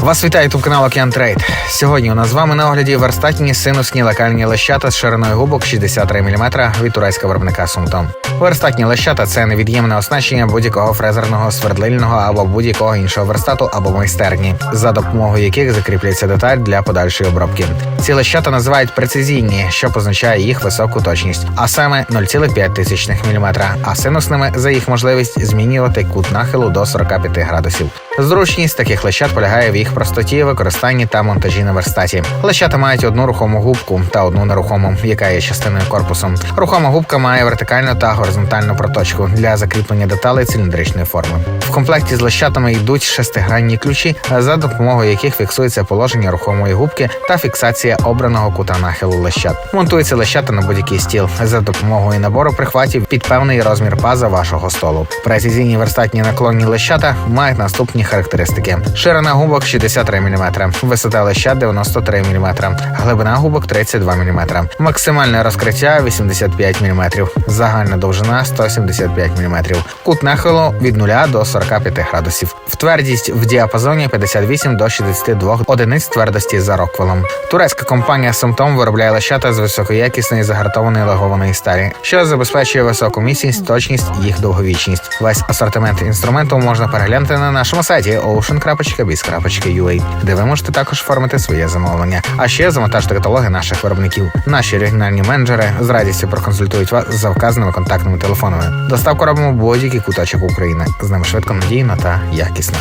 Вас вітає ютуб канал Океан Трейд. Сьогодні у нас з вами на огляді верстатні синусні локальні лещата з шириною губок 63 мм від турецького виробника Сумтом. Верстатні лещата це невід'ємне оснащення будь-якого фрезерного, свердлильного або будь-якого іншого верстату або майстерні, за допомогою яких закріплюється деталь для подальшої обробки. Ці лещата називають прецизійні, що позначає їх високу точність, а саме 0,5 тисячних мм, а синусними за їх можливість змінювати кут нахилу до 45 градусів. Зручність таких лещат полягає в їх простоті, використанні та монтажі на верстаті. Лещата мають одну рухому губку та одну нерухому, яка є частиною корпусу. Рухома губка має вертикальну та горизонтальну проточку для закріплення деталей циліндричної форми. В комплекті з лещатами йдуть шестигранні ключі, за допомогою яких фіксується положення рухомої губки та фіксація обраного кута нахилу лещат. Монтується лещата на будь-який стіл за допомогою набору прихватів під певний розмір паза вашого столу. Прецизійні верстатні наклонні лещата мають наступні характеристики: ширина губок 63 мм, висота леща 93 мм, глибина губок 32 мм, максимальне розкриття 85 мм, загальна довжина 175 мм, кут нахилу від 0 до 45 градусів. Твердість в діапазоні 58 до 62 одиниць твердості за роквелом. Турецька компанія Сумтом виробляє лещата з високоякісної загартованої лагованої сталі, що забезпечує високу міцність, точність і їх довговічність. Весь асортимент інструменту можна переглянути на нашому ocean.biz.ua, де ви можете також оформити своє замовлення. А ще завантажте каталоги наших виробників. Наші регіональні менеджери з радістю проконсультують вас за вказаними контактними телефонами. Доставку робимо будь-який куточок України. З ними швидко, надійно та якісно.